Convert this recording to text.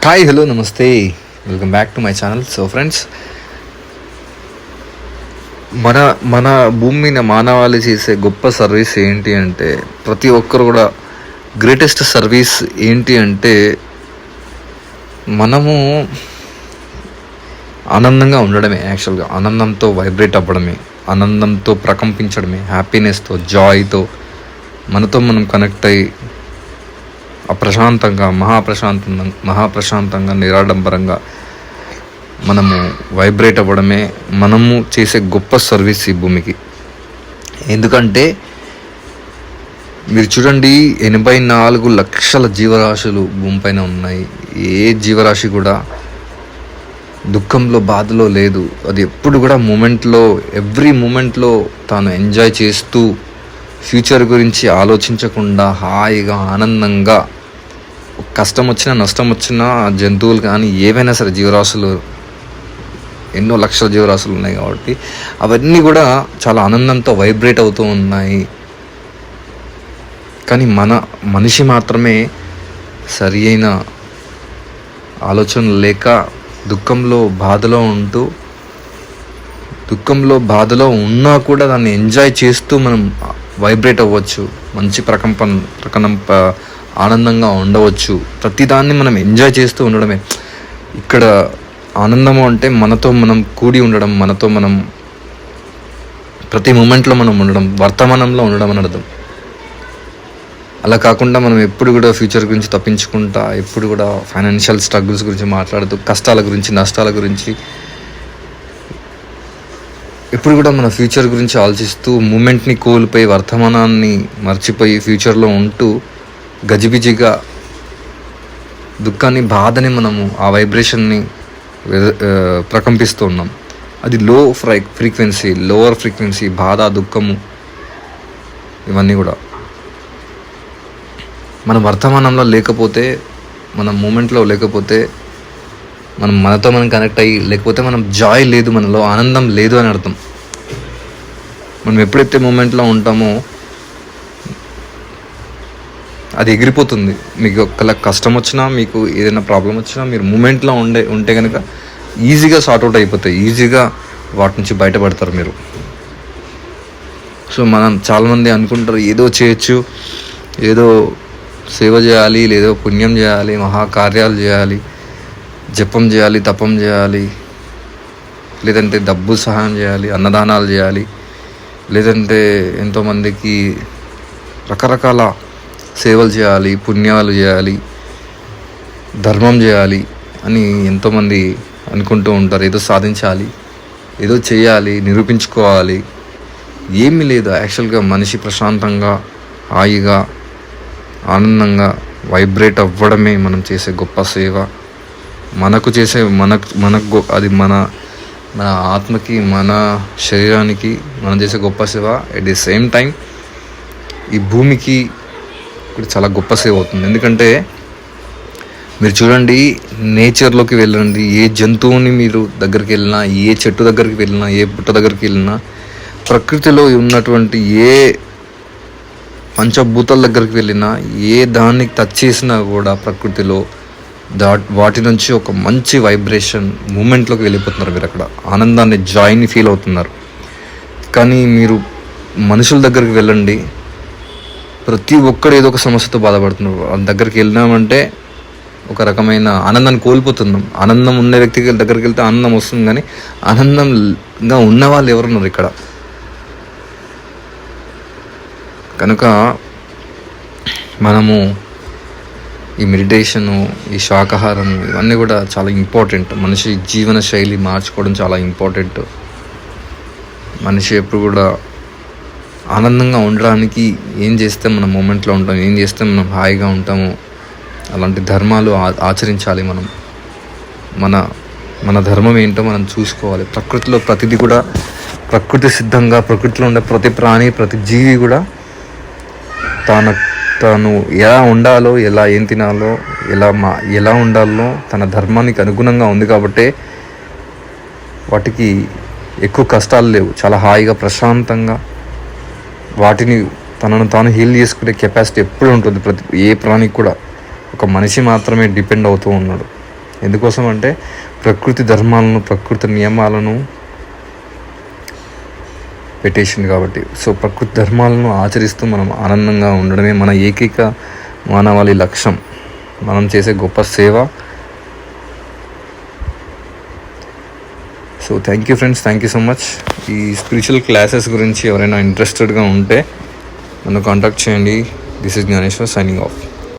Hi hello నమస్తే welcome back to my channel so friends మన మన భూమి మీద మానవాళి చేసే గొప్ప సర్వీస్ ఏంటి అంటే ప్రతి ఒక్కరు కూడా గ్రేటెస్ట్ సర్వీస్ ఏంటి అంటే మనము ఆనందంగా ఉండడమే యాక్చువల్గా ఆనందంతో వైబ్రేట్ అవ్వడమే ఆనందంతో ప్రకంపించడమే హ్యాపీనెస్తో జాయ్తో మనతో మనం కనెక్ట్ అయ్యి అప్రశాంతంగా మహాప్రశాంతంగా మహాప్రశాంతంగా నిరాడంబరంగా మనము వైబ్రేట్ అవ్వడమే మనము చేసే గొప్ప సర్వీస్ ఈ భూమికి. ఎందుకంటే మీరు చూడండి ఎనభై నాలుగు లక్షల జీవరాశులు భూమిపైన ఉన్నాయి. ఏ జీవరాశి కూడా దుఃఖంలో బాధలో లేదు. అది ఎప్పుడు కూడా మూమెంట్లో ఎవ్రీ మూమెంట్లో తాను ఎంజాయ్ చేస్తూ ఫ్యూచర్ గురించి ఆలోచించకుండా హాయిగా ఆనందంగా కష్టం వచ్చినా నష్టం వచ్చినా జంతువులు కానీ ఏవైనా సరే జీవరాశులు ఎన్నో లక్షల జీవరాశులు ఉన్నాయి కాబట్టి అవన్నీ కూడా చాలా ఆనందంతో వైబ్రేట్ అవుతూ ఉన్నాయి. కానీ మన మనిషి మాత్రమే సరి అయిన ఆలోచన లేక దుఃఖంలో బాధలో ఉంటూ దుఃఖంలో బాధలో ఉన్నా కూడా దాన్ని ఎంజాయ్ చేస్తూ మనం వైబ్రేట్ అవ్వచ్చు. మంచి ప్రకంపన ప్రకనంప ఆనందంగా ఉండవచ్చు. ప్రతిదాన్ని మనం ఎంజాయ్ చేస్తూ ఉండడమే. ఇక్కడ ఆనందము అంటే మనతో మనం కూడి ఉండడం మనతో మనం ప్రతి మూమెంట్లో మనం ఉండడం వర్తమానంలో ఉండడం అని అర్థం. అలా కాకుండా మనం ఎప్పుడు కూడా ఫ్యూచర్ గురించి తప్పించుకుంటా ఎప్పుడు కూడా ఫైనాన్షియల్ స్ట్రగుల్స్ గురించి మాట్లాడుతూ కష్టాల గురించి నష్టాల గురించి. ఎప్పుడు కూడా మన ఫ్యూచర్ గురించి ఆలోచిస్తూ మూమెంట్ని కోల్పోయి వర్తమానాన్ని మర్చిపోయి ఫ్యూచర్లో ఉంటూ గజిబిజిగా దుఃఖాన్ని బాధని మనము ఆ వైబ్రేషన్ని వెద- ప్రకంపిస్తూ ఉన్నాం. అది లో ఫ్రై ఫ్రీక్వెన్సీ లోవర్ ఫ్రీక్వెన్సీ బాధ దుఃఖము ఇవన్నీ కూడా. మన వర్తమానంలో లేకపోతే మన మూమెంట్లో లేకపోతే మనం మనతో మనం కనెక్ట్ అయ్యి లేకపోతే మనం జాయ్ లేదు మనలో ఆనందం లేదు అని అర్థం. మనం ఎప్పుడైతే మూమెంట్లో ఉంటామో అది ఎగిరిపోతుంది. మీకు ఒకవేళ కష్టం వచ్చినా మీకు ఏదైనా ప్రాబ్లం వచ్చినా మీరు మూమెంట్లో ఉండే ఉంటే కనుక ఈజీగా సార్ట్అవుట్ అయిపోతాయి. ఈజీగా వాటి నుంచి బయటపడతారు మీరు. సో మనం చాలామంది అనుకుంటారు ఏదో చేయొచ్చు ఏదో సేవ చేయాలి లేదో పుణ్యం చేయాలి మహాకార్యాలు చేయాలి జపం చేయాలి తపం చేయాలి లేదంటే డబ్బు సహాయం చేయాలి అన్నదానాలు చేయాలి లేదంటే ఎంతోమందికి రకరకాల సేవలు చేయాలి పుణ్యాలు చేయాలి ధర్మం చేయాలి అని ఎంతోమంది అనుకుంటూ ఉంటారు. ఏదో సాధించాలి ఏదో చేయాలి నిరూపించుకోవాలి. ఏమీ లేదు. యాక్చువల్గా మనిషి ప్రశాంతంగా హాయిగా ఆనందంగా వైబ్రేట్ అవ్వడమే మనం చేసే గొప్ప సేవ. మనకు చేసే మనకు మనకు అది మన మన ఆత్మకి మన శరీరానికి మనం చేసే గొప్ప సేవ. ఎట్ ది సేమ్ టైం ఈ భూమికి ఇక్కడ చాలా గొప్ప సేవ అవుతుంది. ఎందుకంటే మీరు చూడండి నేచర్లోకి వెళ్ళండి. ఏ జంతువుని మీరు దగ్గరికి వెళ్ళినా ఏ చెట్టు దగ్గరికి వెళ్ళినా ఏ పుట్ట దగ్గరికి వెళ్ళినా ప్రకృతిలో ఉన్నటువంటి ఏ పంచభూతాల దగ్గరికి వెళ్ళినా ఏ దానికి టచ్ చేసినా కూడా ప్రకృతిలో దా వాటి నుంచి ఒక మంచి వైబ్రేషన్ మూమెంట్లోకి వెళ్ళిపోతున్నారు మీరు అక్కడ. ఆనందాన్ని జాయిని ఫీల్ అవుతున్నారు. కానీ మీరు మనుషుల దగ్గరికి వెళ్ళండి. ప్రతి ఒక్కడు ఏదో ఒక సమస్యతో బాధపడుతున్నారు వాళ్ళ దగ్గరికి వెళ్ళినామంటే ఒక రకమైన ఆనందాన్ని కోల్పోతున్నాం. ఆనందం ఉన్న వ్యక్తికి దగ్గరికి వెళ్తే ఆనందం వస్తుంది కానీ ఆనందంగా ఉన్న వాళ్ళు ఎవరున్నారు ఇక్కడ? కనుక మనము ఈ మెడిటేషను ఈ శాకాహారం ఇవన్నీ కూడా చాలా ఇంపార్టెంట్. మనిషి జీవన శైలి మార్చుకోవడం చాలా ఇంపార్టెంట్. మనిషి ఎప్పుడు కూడా ఆనందంగా ఉండడానికి ఏం చేస్తే మనం మూమెంట్లో ఉంటాం ఏం చేస్తే మనం హాయిగా ఉంటాము అలాంటి ధర్మాలు ఆ- ఆచరించాలి మనం. మన మన ధర్మం ఏంటో మనం చూసుకోవాలి. ప్రకృతిలో ప్రతిదీ కూడా ప్రకృతి సిద్ధంగా ప్రకృతిలో ఉండే ప్రతి ప్రాణి ప్రతి జీవి కూడా తన తను ఎలా ఉండాలో ఎలా ఏం తినాలో ఎలా మా ఎలా ఉండాలో తన ధర్మానికి అనుగుణంగా ఉంది కాబట్టే వాటికి ఎక్కువ కష్టాలు లేవు. చాలా హాయిగా ప్రశాంతంగా వాటిని తనను తాను హీల్ చేసుకునే కెపాసిటీ ఎప్పుడు ఉంటుంది ప్రతి ఏ ప్రాణికి కూడా. ఒక మనిషి మాత్రమే డిపెండ్ అవుతూ ఉన్నాడు. ఎందుకోసం అంటే ప్రకృతి ధర్మాలను ప్రకృతి నియమాలను పెట్టేసింది కాబట్టి. సో ప్రకృతి ధర్మాలను ఆచరిస్తూ మనం ఆనందంగా ఉండడమే మన ఏకైక మానవాళి లక్ష్యం. మనం చేసే గొప్ప సేవ so thank you friends thank you so much ఈ స్పిరిచువల్ క్లాసెస్ గురించి ఎవరైనా ఇంట్రెస్టెడ్గా ఉంటే నన్ను కాంటాక్ట్ చేయండి. This is Gnaneshwar signing off